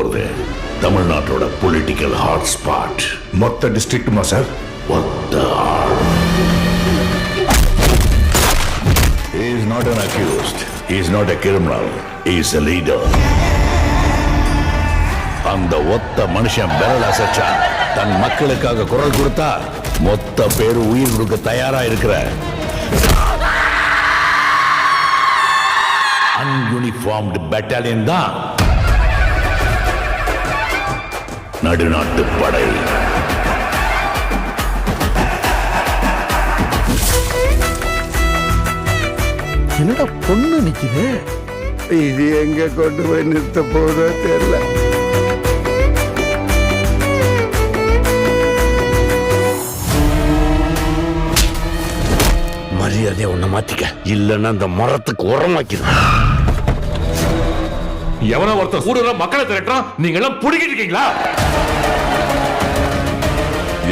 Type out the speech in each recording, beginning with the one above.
போறது. தமிழ்நாட்டோட political hotspot மொத்த டிஸ்ட்ரிக்ட்டுமா சார் மொத்த He is not an accused. He is not a criminal. He is a leader. அந்த ஒத்த மனுஷன் விரல் அசைச்சா தன் மக்களுக்காக குரல் கொடுத்தா மொத்த பேரு உயிர் கொடுக்க தயாரா இருக்கிற. அன்யூனிஃபார்ம்டு பெட்டாலியன் தான் நடுநாட்டு படை என்னடா பொண்ணு நிக்குது? இது எங்க கொண்டு போய் நிறுத்த போதோ தெரியல. மரியாதையை உன்னை மாத்திக்க. இல்லைன்னா அந்த மரத்துக்கு உரமாக்கிடும் எவனோ ஒருத்தர் கூட மக்களை திரட்டுறான் நீங்க எல்லாம் புடிக்கிட்டு இருக்கீங்களா?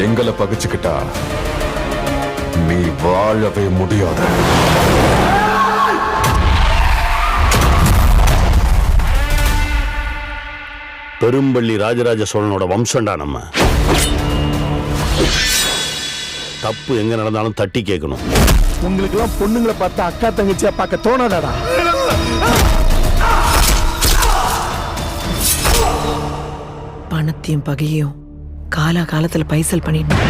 எங்களை பகிச்சுக்கிட்டா நீ வாழவே முடியாது. பெரும்பள்ளி ராஜராஜ சோழனோட வம்சம்டா நம்ம. தப்பு எங்க நடந்தாலும் தட்டி கேட்கணும். உங்களுக்கு எல்லாம் பொண்ணுங்களை பார்த்தா அக்கா தங்கச்சியா பார்க்க தோணாதாடா? பணத்தையும் பகையும் காலா காலத்துல பைசல் பண்ணிடணும்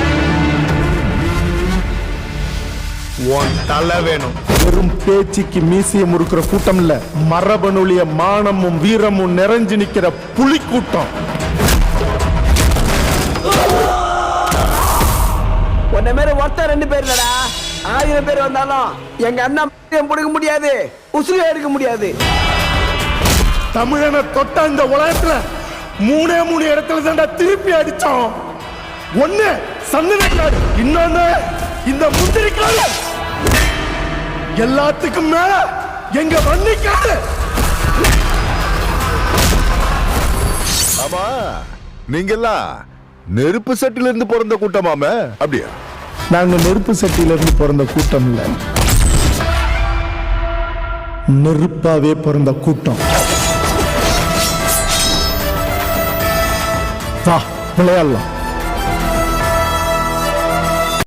உன் தலை வேணும். வெறும் பேச்சுக்கு மீசைய முறுக்கிற கூட்டம் இல்ல. மரபணுலிய மானமும் வீரமும் நிறைஞ்சு நிக்கிற புலி கூட்டம் உன்ன மாதிரி ஒருத்தன் ரெண்டு பேர் இல்லடா. ஆயிரம் பேர் வந்தாலும் எங்க அண்ணன் பிடிக்க முடியாது உசுறு எடுக்க முடியாது. தமிழனை தொட்ட இந்த உலகத்துல மூணே மூணு இடத்துல தான்டா திருப்பி அடிச்சோம். ஒண்ணு சந்தனக்காடு இன்னொன்னு இந்த முந்திரிக்காடு. எல்லாத்துக்கும் மேல எங்க வன்னிக்காடு. ஆமா நீங்கெல்லாம் நெருப்பு சட்டில இருந்து பிறந்த கூட்டமாம? அப்படியா? நாங்க நெருப்பு சட்டியில இருந்து பிறந்த கூட்டம் இல்ல நெருப்பாவே பிறந்த கூட்டம். 他不练了。